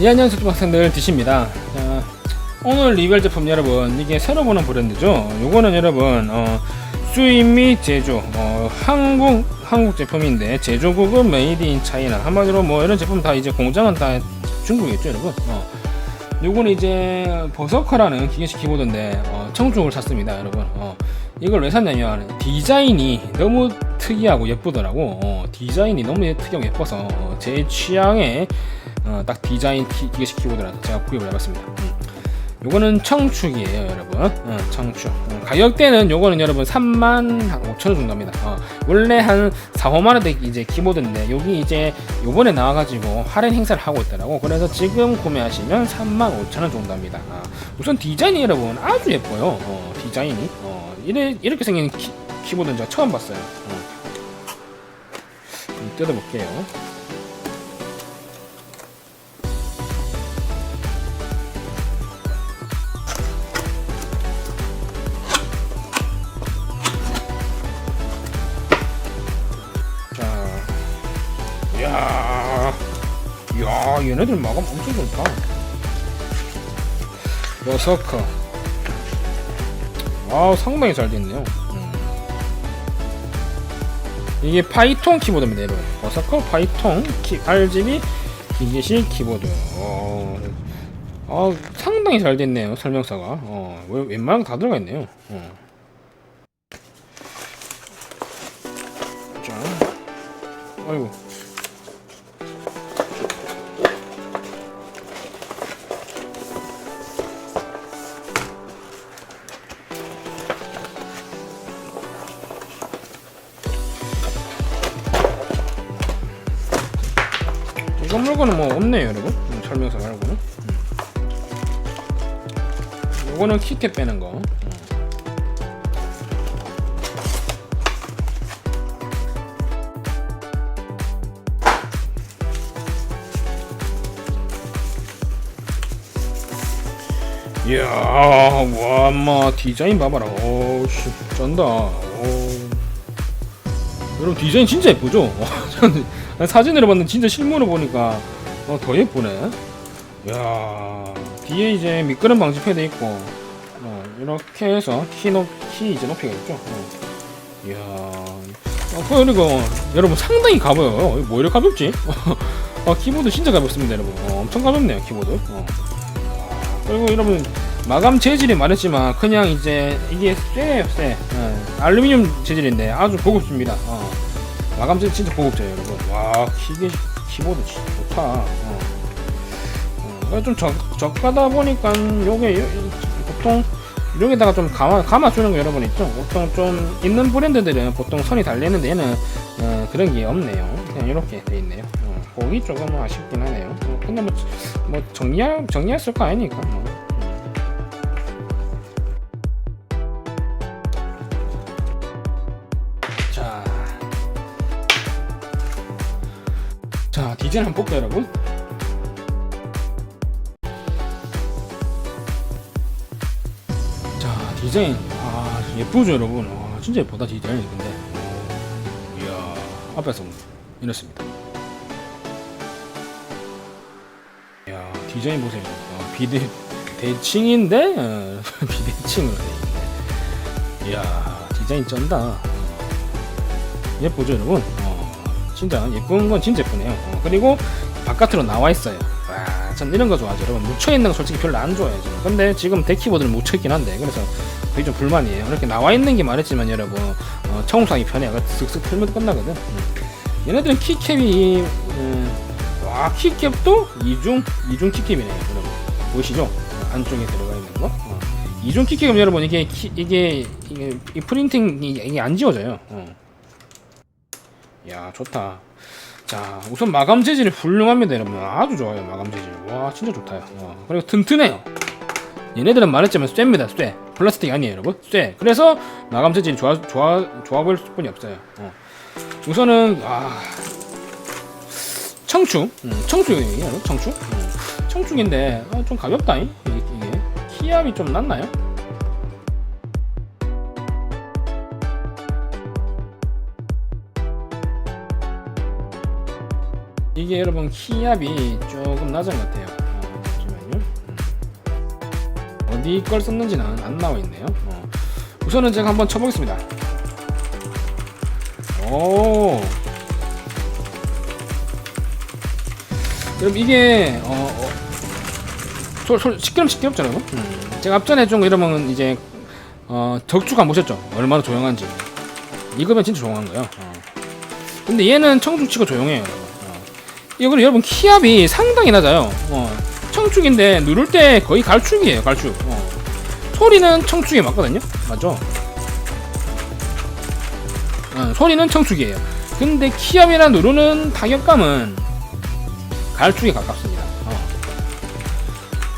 예, 안녕하세요 학생들 드십니다. 자, 오늘 리뷰할 제품 여러분 이게 새로 보는 브랜드죠? 요거는 여러분 어, 수입 및 제조 어, 한국 한국 제품인데 제조국은 메이드 인 차이나 한마디로 뭐 이런 제품 다 이제 공장은 다 중국이겠죠 여러분? 어. 요거는 이제 버서커라는 기계식 키보드인데 어, 청중을 샀습니다 여러분. 어, 이걸 왜 샀냐면 디자인이 너무 특이하고 예쁘더라고. 어, 디자인이 너무 특이하고 예뻐서 어, 제 취향에 어, 딱 디자인 키, 기계식 키보드라서 제가 구입을 해봤습니다. 음. 요거는 청축이에요 여러분. 어, 청축. 어, 가격대는 요거는 여러분 3만 5천원 정도 합니다. 어, 원래 한 4, 5만원대 이제 키보드인데 여기 이제 요번에 나와가지고 할인 행사를 하고 있더라고. 그래서 지금 구매하시면 3만 5천원 정도 합니다. 아, 우선 디자인이 여러분 아주 예뻐요. 어, 디자인이. 어, 이래, 이렇게 생긴 키, 키보드는 제가 처음 봤어요. 어. 좀 뜯어볼게요 야, 얘네들 마감 엄청 좋다. 버서커. 아, 상당히 잘 됐네요. 음. 이게 파이통 키보드입니다, 여러분. 버서커 파이통 키, RGB 기계식 키보드. 어, 아, 상당히 잘 됐네요, 설명서가. 어, 거다 들어가 있네요. 어. 자, 아이고. 이거 물건은 뭐 없네요, 여러분. 음, 설명서 말고는. 음. 요거는 키캡 빼는 거. 음. 이야, 와, 마 디자인 봐봐라. 오, 씨, 쩐다. 오. 여러분 디자인 진짜 예쁘죠? 사진으로 봤는데 진짜 실물로 보니까 어, 더 예쁘네. 야 뒤에 이제 미끄럼 방지 패드 있고 어, 이렇게 해서 키, 높, 키 이제 높이가 있죠. 어. 이야, 어, 그리고 여러분 상당히 가벼워요. 뭐 이렇게 가볍지? 어, 키보드 진짜 가볍습니다, 여러분. 어, 엄청 가볍네요, 키보드. 어. 그리고 여러분 마감 재질이 말했지만 그냥 이제 이게 쇠예요 쇠 예, 알루미늄 재질인데 아주 고급집니다. 어. 마감 재질 진짜 고급져요 여러분. 와 키게 키보드 진짜 좋다. 어. 어, 좀 적, 적하다 보니까 요게 요- 보통 여기다가 좀 감아, 감아주는 거 여러분 있죠? 보통 좀 있는 브랜드들은 보통 선이 달려있는데 얘는 어, 그런 게 없네요. 그냥 이렇게 돼 있네요. 어, 거기 조금 아쉽긴 하네요. 어, 근데 뭐, 뭐 정리할 정리했을 거 아니니까? 뭐. 자 디자인 한번 볼까요, 여러분? 자, 디자인 아 예쁘죠, 여러분? 아, 진짜 예쁘다 디자인이 근데. 어, 이야, 앞에서 이렇습니다. 이야, 디자인 보세요. 아, 비대 대칭인데 어, 비대칭으로 돼 있네. 이야, 디자인 쩐다. 예쁘죠 여러분? 어, 진짜 예쁜 건 진짜 예쁘네요. 어, 그리고 바깥으로 나와 있어요. 와, 전 이런 거 좋아하죠. 여러분 묻혀있는 거 솔직히 별로 안 좋아해요 저는. 근데 지금 데키보드는 묻혀있긴 한데 그래서 그게 좀 불만이에요. 이렇게 나와 있는 게 말했지만 여러분 어, 청소하기 편해요. 슥슥 틀면 끝나거든. 음. 얘네들은 키캡이 음, 와 키캡도 이중 이중 키캡이네요 여러분. 보이시죠? 어, 안쪽에 들어가 있는 거? 어. 이중 키캡은 여러분 이게 키, 이게 이게 이 프린팅이 이게 안 지워져요. 어. 야 좋다. 자 우선 마감 재질이 훌륭합니다 여러분. 아주 좋아요 마감 재질. 와 진짜 좋다요. 어, 그리고 튼튼해요. 얘네들은 말했지만 쇠입니다 쇠. 플라스틱이 아니에요 여러분. 쇠. 그래서 마감 재질이 좋아 좋아 좋아 보일 수뿐이 없어요. 어. 우선은 아 청축 음, 청축이에요 청축 음, 청축인데 아, 좀 가볍다 이 이게, 이게. 키압이 좀 낮나요? 이게 여러분 키압이 조금 낮은 것 같아요 어디 걸 썼는지는 안 나와 있네요. 어. 우선은 제가 한번 쳐보겠습니다. 오. 여러분 이게 어, 어 솔, 솔, 시끄럽 시끄럽잖아요. 음. 제가 앞전에 좀 여러분 이제 어, 적주가 보셨죠? 얼마나 조용한지. 이거면 진짜 조용한 거예요. 어. 근데 얘는 청주치고 조용해요. 이거는 여러분 키압이 상당히 낮아요. 어. 청축인데 누를 때 거의 갈축이에요. 갈축. 어. 소리는 청축에 맞거든요. 맞죠? 어, 소리는 청축이에요. 근데 키압이나 누르는 타격감은 갈축에 가깝습니다. 어.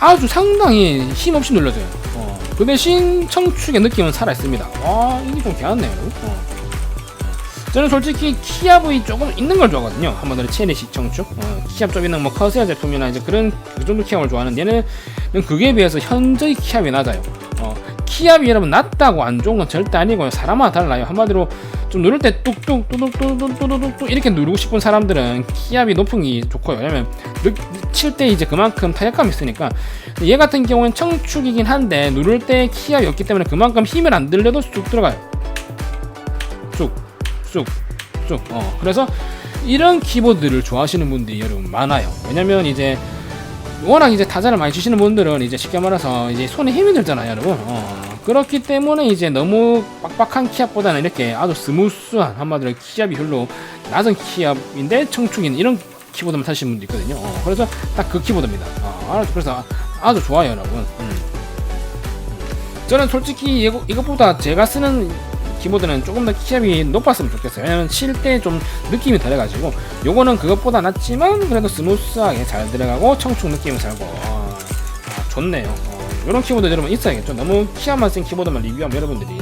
아주 상당히 힘없이 눌러져요. 어. 그 대신 청축의 느낌은 살아 있습니다. 와 이게 좀 여러분. 어. 저는 솔직히 키압이 조금 있는 걸 좋아하거든요. 한번 더 체리식 청축, 어, 키압 좀 있는 뭐 커세어 제품이나 이제 그런 그 정도 키압을 좋아하는 얘는 그게 비해서 현저히 키압이 낮아요. 어, 키압이 여러분 낮다고 안 좋은 건 절대 아니고요. 사람마다 달라요. 한마디로 좀 누를 때 뚝뚝 뚜둑뚜둑뚜둑뚜둑 이렇게 누르고 싶은 사람들은 키압이 높은 게 좋고요. 왜냐면 칠때 이제 그만큼 타격감이 있으니까 얘 같은 경우는 청축이긴 한데 누를 때 키압이 없기 때문에 그만큼 힘을 안 들려도 쑥 들어가요. 쑥, 쑥, 쑥. 어, 그래서 이런 키보드를 좋아하시는 분들이 여러분 많아요. 왜냐면 이제 워낙 이제 타자를 많이 치시는 분들은 이제 쉽게 말해서 이제 손에 힘이 들잖아요, 여러분. 어, 그렇기 때문에 이제 너무 빡빡한 키압보다는 이렇게 아주 스무스한 한마디로 키압이 별로 낮은 키압인데 청축인 이런 키보드만 타시는 분도 있거든요. 어, 그래서 딱 그 키보드입니다. 어, 그래서 아주 좋아요, 여러분. 음. 저는 솔직히 이것보다 제가 쓰는 키보드는 조금 더 키압이 높았으면 좋겠어요. 왜냐면 칠 때 좀 느낌이 덜해가지고 요거는 그것보다 낫지만 그래도 스무스하게 잘 들어가고 청축 느낌이 살고 아, 아, 좋네요. 어, 이런 키보드 여러분 있어야겠죠. 너무 키압만 쓴 키보드만 리뷰하면 여러분들이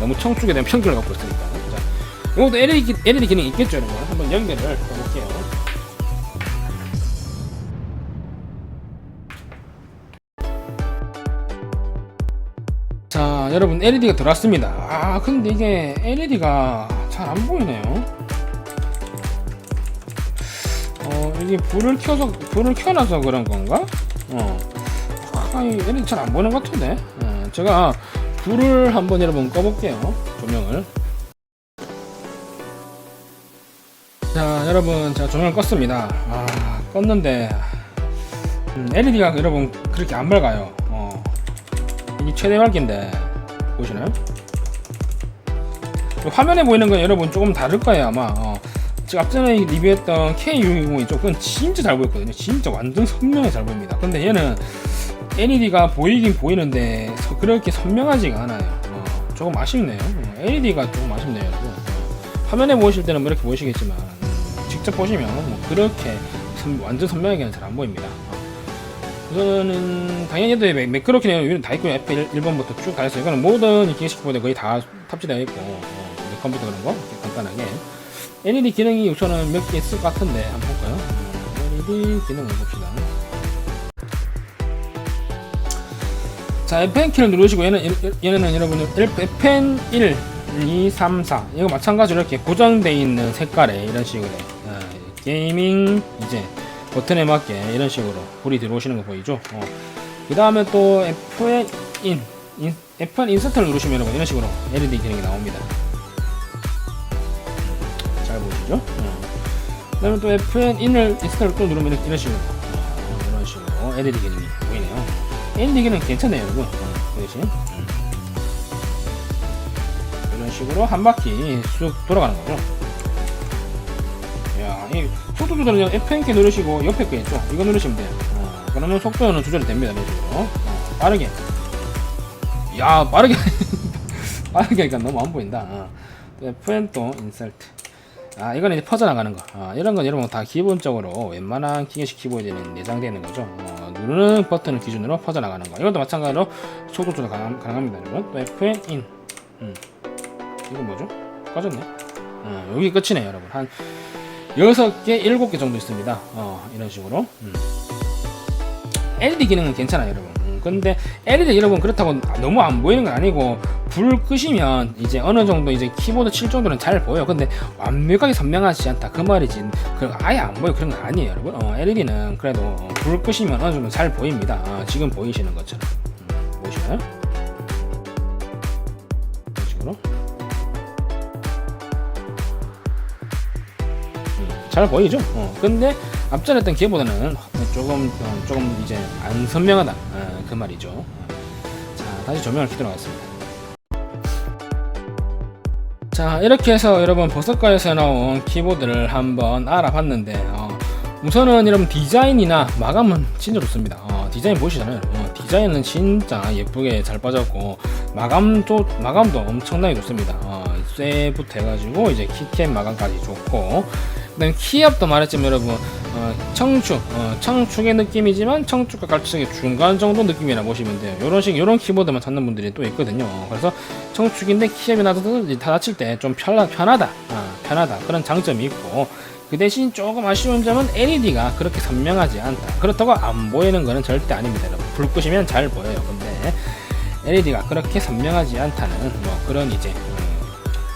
너무 청축에 대한 편견을 갖고 있으니까. 자, 이것도 LED, 기- LED 기능이 있겠죠, 여러분. 한번 연결을 여러분 LED가 들어왔습니다. 아, 근데 이게 LED가 잘 안 보이네요. 어, 이게 불을 켜서 불을 켜놔서 그런 건가? 어, 아, 이 LED 잘 안 보이는 것 같은데. 어, 제가 불을 한번 여러분 꺼볼게요. 조명을. 자, 여러분, 자 조명을 껐습니다. 아, 껐는데 음, LED가 여러분 그렇게 안 밝아요. 어. 이게 최대 밝기인데 보시나요? 화면에 보이는 건 여러분 조금 다를 거예요 아마 어. 제가 앞전에 리뷰했던 K620이 조금 진짜 잘 보였거든요 진짜 완전 선명하게 잘 보입니다 근데 얘는 LED가 보이긴 보이는데 서- 그렇게 선명하지가 않아요 어, 조금 아쉽네요 어, LED가 조금 아쉽네요 어, 화면에 보실 때는 뭐 이렇게 보이시겠지만 음, 직접 보시면 뭐 그렇게 선- 완전 선명하게는 잘 안 보입니다 어. 우선은 당연히 얘도 매- 매크로키네요. 이건 다 있고요. F 1번부터 쭉 다 있어요. 이거는 모든 기계식 보드 거의 다 탑재되어 있고 어, 컴퓨터 그런 거 간단하게 LED 기능이 우선은 몇 개 있을 것 같은데 한번 볼까요? 음, LED 기능을 봅시다. 자, FN 키를 누르시고 얘는 얘는 여러분 FN 1, 2, 3, 4 이거 마찬가지로 이렇게 고정되어 있는 색깔에 이런 식으로 어, 게이밍 이제 버튼에 맞게 이런 식으로 불이 들어오시는 거 보이죠? 어. 그 다음에 또 FN 인, 인 FN 인서트를 누르시면 이런 식으로 LED 기능이 나옵니다. 잘 보이시죠? 어. 그 다음에 또 FN 인을 인스톨을 또 누르면 이런 식으로 어, 이런 식으로 LED 기능이 보이네요. LED 기능 괜찮네요, 여러분. 어, 그 대신 음. 이런 식으로 한 바퀴 쑥 돌아가는 거죠. 야, 이 속도 조절은 F1키 누르시고 옆에 거 있죠? 이거 누르시면 돼요. 어, 그러면 속도는 조절이 됩니다. 어, 빠르게. 야, 빠르게. 빠르게 하니까 너무 안 보인다. 어. 또 F1 또 인설트. 아, 이거는 이제 퍼져나가는 거. 아, 이런 건 여러분 다 기본적으로 웬만한 기계식 키보드에는 내장되어 있는 거죠. 어, 누르는 버튼을 기준으로 퍼져나가는 거. 이것도 마찬가지로 속도 조절 가능, 가능합니다. 여러분. 또 F1 인. 음. 이건 뭐죠? 꺼졌네. 어, 여기 끝이네요, 여러분. 한 6개, 7개 정도 있습니다. 어, 이런 식으로. 음. LED 기능은 괜찮아요, 여러분. 음, 근데 LED 여러분 그렇다고 너무 안 보이는 건 아니고 불 끄시면 이제 어느 정도 이제 키보드 칠 정도는 잘 보여. 근데 완벽하게 선명하지 않다. 그 말이지. 그 아예 안 보여 그런 건 아니에요, 여러분. 어, LED는 그래도 불 끄시면 어느 정도 잘 보입니다. 어, 지금 보이시는 것처럼. 음, 보시나요? 잘 보이죠? 어, 근데 앞전에 했던 기어보다는 조금 어, 조금 이제 안 선명하다 어, 그 말이죠. 어. 자 다시 조명을 켜도록 하겠습니다. 자 이렇게 해서 여러분 버섯가에서 나온 키보드를 한번 알아봤는데 어, 우선은 여러분 디자인이나 마감은 진짜 좋습니다. 어, 디자인 보시잖아요. 어, 디자인은 진짜 예쁘게 잘 빠졌고 마감도 마감도 엄청나게 좋습니다. 어, 쇠부터 해가지고 이제 키캡 마감까지 좋고 그다음 키압도 말했지만 여러분 어, 청축 어, 청축의 느낌이지만 청축과 갈축의 중간 정도 느낌이라 보시면 돼요. 이런 식 이런 키보드만 찾는 분들이 또 있거든요. 그래서 청축인데 키압이 나도 닫았을 때좀 편하, 편하다 아, 편하다 그런 장점이 있고 그 대신 조금 아쉬운 점은 LED가 그렇게 선명하지 않다. 그렇다고 안 보이는 거는 절대 아닙니다. 여러분. 불 끄시면 잘 보여요. 근데 LED가 그렇게 선명하지 않다는 뭐 그런 이제 음,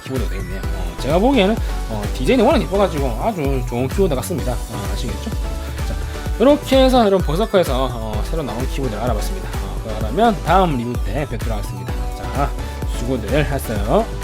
키보드가 되겠네요. 어, 제가 보기에는 어, 디자인이 워낙 예뻐가지고 아주 좋은 키보드 같습니다. 어, 아시겠죠? 자, 이렇게 해서 여러분 버서커에서 어, 새로 나온 키보드를 알아봤습니다. 어, 그러면 다음 리뷰 때 뵙도록 하겠습니다. 자, 수고들 했어요.